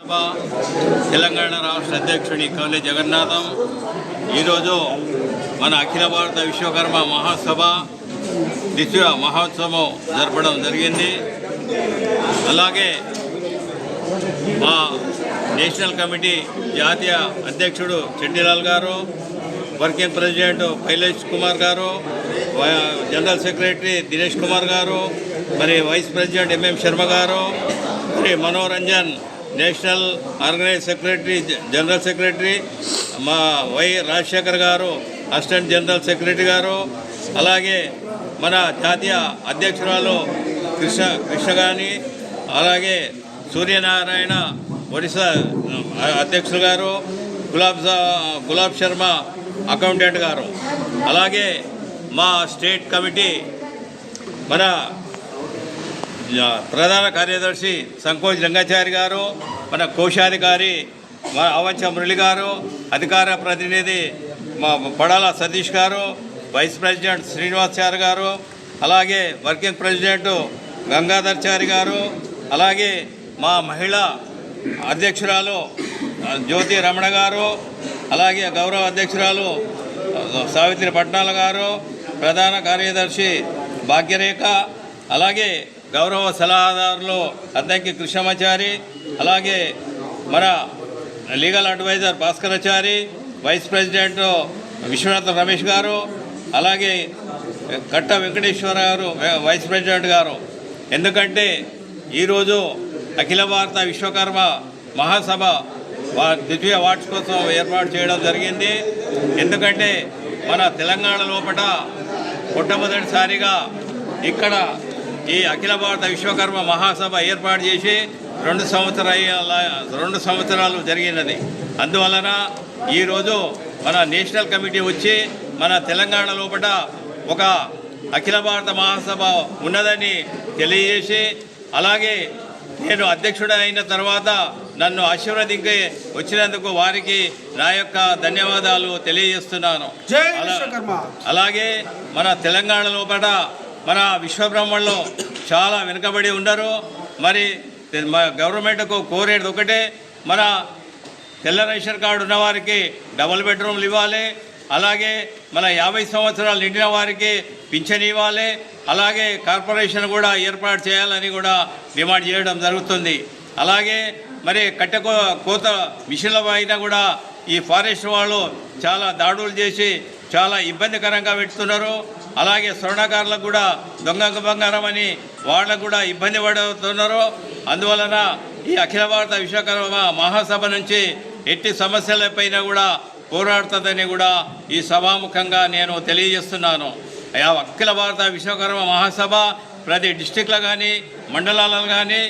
సభ తెలంగాణ రాష్ట్ర అధ్యక్షుడి కవలి జగన్నాథం ఈరోజు మన అఖిల భారత విశ్వకర్మ మహాసభ ద్వితీయ మహోత్సవం జరపడం జరిగింది. అలాగే మా నేషనల్ కమిటీ జాతీయ అధ్యక్షుడు చెట్టిలాల్ గారు వర్కింగ్ ప్రెసిడెంట్ కైలేష్ కుమార్ గారు జనరల్ సెక్రటరీ దినేష్ కుమార్ గారు మరి వైస్ ప్రెసిడెంట్ ఎంఎం శర్మ గారు మరి Manoranjan national organise secretary general secretary మా వై రాజశేఖర్ గారు అసిస్టెంట్ జనరల్ సెక్రటరీ గారు అలాగే మన జాతీయ అధ్యక్షురాలు కృష్ణ కృష్ణ గాని అలాగే సూర్యనారాయణ ఒడిశా అధ్యక్షులు గారు గులాబ్ గులాబ్ శర్మ అకౌంటెంట్ గారు. అలాగే మా స్టేట్ కమిటీ మన ప్రధాన కార్యదర్శి సంకోజ్ రంగాచారి గారు మన కోశాధికారి మన అవంచ మురళి గారు అధికార ప్రతినిధి మా పడాల సతీష్ గారు వైస్ ప్రెసిడెంట్ శ్రీనివాసాచారి గారు అలాగే వర్కింగ్ ప్రెసిడెంట్ గంగాధర్చారి గారు అలాగే మా మహిళా అధ్యక్షురాలు జ్యోతి రమణ గారు అలాగే గౌరవ అధ్యక్షురాలు సావిత్రి పట్నాల గారు ప్రధాన కార్యదర్శి భాగ్యరేఖ అలాగే గౌరవ సలహాదారులు అద్దంకి కృష్ణమాచారి అలాగే మన legal adviser Bhaskarachari vice president Viswanatha Ramesh గారు అలాగే కట్ట వెంకటేశ్వర గారు వైస్ ప్రెసిడెంట్ గారు. ఎందుకంటే ఈరోజు అఖిల భారత విశ్వకర్మ మహాసభ వా- ద్వితీయ వార్షికోత్సవం ఏర్పాటు చేయడం జరిగింది. ఎందుకంటే మన తెలంగాణ లోపల మొట్టమొదటిసారిగా ఇక్కడ ఈ అఖిల భారత విశ్వకర్మ మహాసభ ఏర్పాటు చేసి రెండు సంవత్సరాల రెండు సంవత్సరాలు జరిగినది. అందువలన ఈరోజు మన నేషనల్ కమిటీ వచ్చి మన తెలంగాణ లోపల ఒక అఖిల భారత మహాసభ ఉన్నదని తెలియజేసి అలాగే నేను అధ్యక్షుడు అయిన తర్వాత నన్ను ఆశీర్వదించి వచ్చినందుకు వారికి నా యొక్క ధన్యవాదాలు తెలియజేస్తున్నాను. అలాగే మన తెలంగాణ లోపల మన విశ్వబ్రహ్మణలో చాలా వెనుకబడి ఉన్నారు మరి గవర్నమెంట్కు కోరేది ఒకటే మన తెల్ల రేషన్ కార్డు ఉన్నవారికి డబుల్ బెడ్రూమ్లు ఇవ్వాలి. అలాగే మన యాభై సంవత్సరాలు నిండిన వారికి పింఛన్ ఇవ్వాలి. అలాగే కార్పొరేషన్ కూడా ఏర్పాటు చేయాలని కూడా డిమాండ్ చేయడం జరుగుతుంది. అలాగే మరి కట్టె కోత మిషన్ల పైన కూడా ఈ ఫారెస్ట్ వాళ్ళు చాలా దాడులు చేసి చాలా ఇబ్బందికరంగా పెడుతున్నారు. అలాగే స్వర్ణకారులకు కూడా దొంగ బంగారం అని వాళ్ళకు కూడా ఇబ్బంది పడుతున్నారు. అందువలన ఈ అఖిల భారత విశ్వకర్మ మహాసభ నుంచి ఎట్టి సమస్యలపైన కూడా పోరాడుతుందని కూడా ఈ సభాముఖంగా నేను తెలియజేస్తున్నాను. అఖిల భారత విశ్వకర్మ మహాసభ ప్రతి డిస్టిక్లో కానీ మండలాలలో కానీ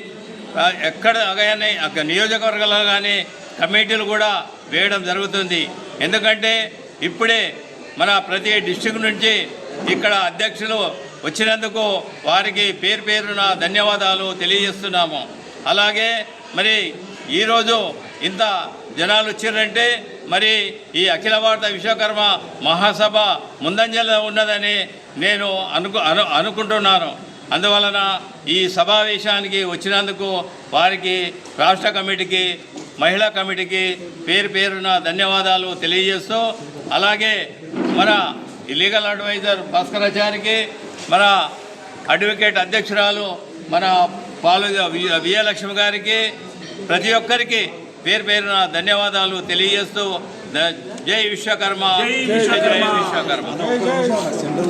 ఎక్కడ కానీ అక్కడ నియోజకవర్గాల్లో కానీ కమిటీలు కూడా వేయడం జరుగుతుంది. ఎందుకంటే ఇప్పుడే మన ప్రతి డిస్టిక్ నుంచి ఇక్కడ అధ్యక్షులు వచ్చినందుకు వారికి పేరు పేరున ధన్యవాదాలు తెలియజేస్తున్నాము. అలాగే మరి ఈరోజు ఇంత జనాలు వచ్చారంటే మరి ఈ అఖిల భారత విశ్వకర్మ మహాసభ ముందంజలో ఉన్నదని నేను అనుకు అను అనుకుంటున్నాను. అందువలన ఈ సమావేశానికి వచ్చినందుకు వారికి రాష్ట్ర కమిటీకి మహిళా కమిటీకి పేరు పేరున ధన్యవాదాలు తెలియజేస్తూ అలాగే మన ఈ లీగల్ అడ్వైజర్ భాస్కరాచారికి మన అడ్వకేట్ అధ్యక్షురాలు మన పాలు విజయలక్ష్మి గారికి ప్రతి ఒక్కరికి పేరు పేరున ధన్యవాదాలు తెలియజేస్తూ ద- జై విశ్వకర్మ. జై విశ్వకర్మ. జై విశ్వకర్మ.